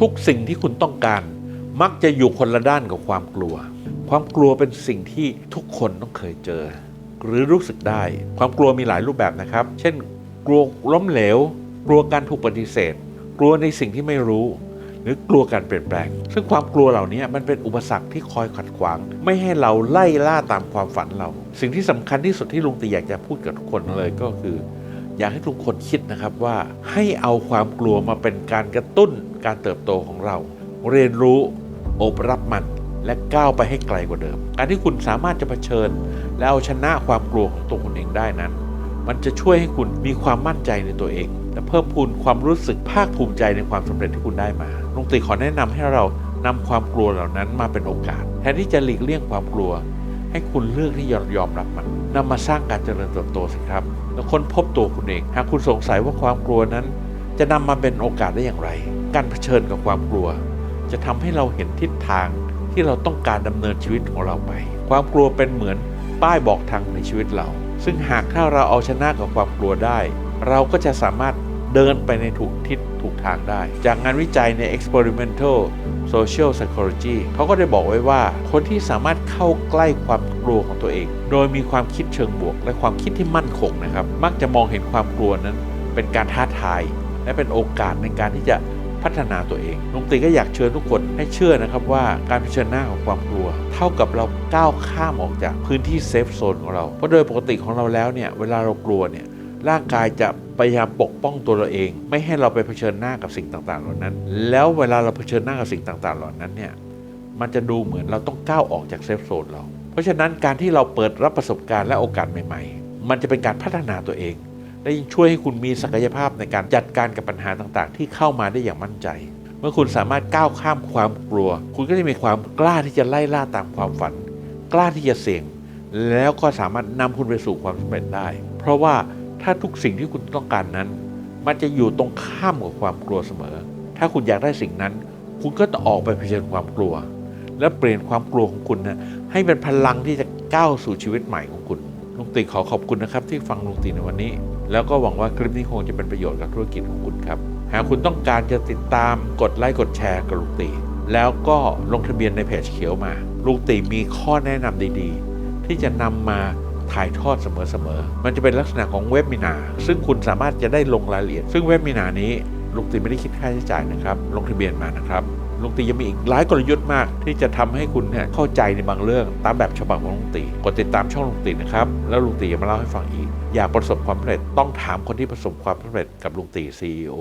ทุกสิ่งที่คุณต้องการ มักจะอยู่คนละด้านกับความกลัว ความกลัวเป็นสิ่งที่ทุกคนต้องเคยเจอ หรือรู้สึกได้ ความกลัวมีหลายรูปแบบนะครับ เช่น กลัวล้มเหลว กลัวการถูกปฏิเสธ กลัวในสิ่งที่ไม่รู้ หรือกลัวการเปลี่ยนแปลง ซึ่งความกลัวเหล่านี้มันเป็นอุปสรรคที่คอยขัดขวาง ไม่ให้เราไล่ล่าตามความฝันเรา สิ่งที่สำคัญที่สุดที่ลุงตีอยากจะพูดกับทุกคนเลยก็คือ อยากให้ทุกคนคิดนะครับว่าให้เอาความกลัวมาเป็นการกระตุ้นการเติบโตของเรา เรียนรู้โอบรับมันและก้าวไปให้ไกลกว่าเดิม การที่คุณสามารถจะเผชิญ และเอาชนะความกลัวของตัวคุณเองได้นั้น มันจะช่วยให้คุณมีความมั่นใจในตัวเอง และเพิ่มพูนความรู้สึกภาคภูมิใจในความสำเร็จที่คุณได้มาลุงตีขอแนะนำให้เรานำความกลัวเหล่านั้นมาเป็นโอกาส แทนที่จะหลีกเลี่ยงความกลัว ให้คุณเลือกที่ยอมยอมรับมันนำมาสร้างการเจริญเติบโตสิครับ แล้วค้นพบตัวคุณเอง หากคุณสงสัยว่าความกลัวนั้น จะนำมาเป็นโอกาสได้อย่างไร การเผชิญกับความกลัว จะทำให้เราเห็นทิศทางที่เราต้องการดำเนินชีวิตของเราไป ความกลัวเป็นเหมือนป้ายบอกทางในชีวิตเรา ซึ่งหากถ้าเราเอาชนะกับความกลัวได้ เราก็จะสามารถ เดินไปในถูกทิศถูกทางได้ จากงานวิจัยใน experimental social psychology เขาก็ได้บอกไว้ว่า คนที่สามารถเข้าใกล้ความกลัวของตัวเอง โดยมีความคิดเชิงบวก และความคิดที่มั่นคงนะครับ มักจะมองเห็นความกลัวนั้น เป็นการท้าทาย และเป็นโอกาสในการที่จะพัฒนาตัวเองลุงตีก็อยากเชิญทุกคนให้เชื่อนะครับว่าการเผชิญหน้าของความกลัว เท่ากับเราก้าวข้ามออกจากพื้นที่เซฟโซนของเรา เพราะโดยปกติของเราแล้วเนี่ย เวลาเรากลัวเนี่ย ร่างกายจะพยายามปกป้องตัวเราเอง ไม่ให้เราไปเผชิญหน้ากับสิ่งต่างๆ เหล่านั้น แล้วเวลาเราเผชิญหน้ากับสิ่งต่างๆ เหล่านั้นเนี่ยมันจะดูเหมือนเราต้องก้าวออกจากเซฟโซนเรา เพราะฉะนั้นการที่เราเปิดรับประสบการณ์และโอกาสใหม่ ๆ มันจะเป็นการพัฒนาตัวเอง และยิ่งช่วยให้คุณมีศักยภาพในการจัดการกับปัญหาต่างๆ ที่เข้ามาได้อย่างมั่นใจ เมื่อคุณสามารถก้าวข้ามความกลัว คุณก็จะมีความกล้าที่จะไล่ล่าตามความฝัน กล้าที่จะเสี่ยง แล้วก็สามารถนำคุณไปสู่ความสำเร็จได้ เพราะว่า ถ้าทุกสิ่งที่คุณต้องการนั้น มันจะอยู่ตรงข้ามกับความกลัวเสมอ ถ้าคุณอยากได้สิ่งนั้น คุณก็ต้องออกไปเผชิญความกลัว และเปลี่ยนความกลัวของคุณนะให้เป็นพลังที่จะก้าวสู่ชีวิตใหม่ของคุณลุงตีขอขอบคุณนะครับ ที่ฟังลุงตีในวันนี้ แล้วก็หวังว่าคลิปนี้คงจะเป็นประโยชน์กับธุรกิจของคุณครับ หากคุณต้องการจะติดตามกดไลค์กดแชร์กับลุงตีแล้วก็ลงทะเบียนในเพจเขียวมา ลุงตีมีข้อแนะนำดีๆ ที่จะนำมา ถ่ายทอดเสมอๆ มันจะเป็นลักษณะของเว็บมินาซึ่งคุณสามารถจะได้ลงรายละเอียด ซึ่งเว็บมินานี้ลุงตีไม่ได้คิดค่าใช้จ่ายนะครับ ลงทะเบียนมานะครับลุงตียังมีอีกหลายกลยุทธ์มาก ที่จะทำให้คุณเนี่ยเข้าใจในบางเรื่องตามแบบฉบับของลุงตีกดติดตามช่องลุงตีนะครับแล้วลุงตีจะมาเล่าให้ฟังอีก อยากประสบความสำเร็จต้องถามคนที่ประสบความสำเร็จกับลุงตี CEO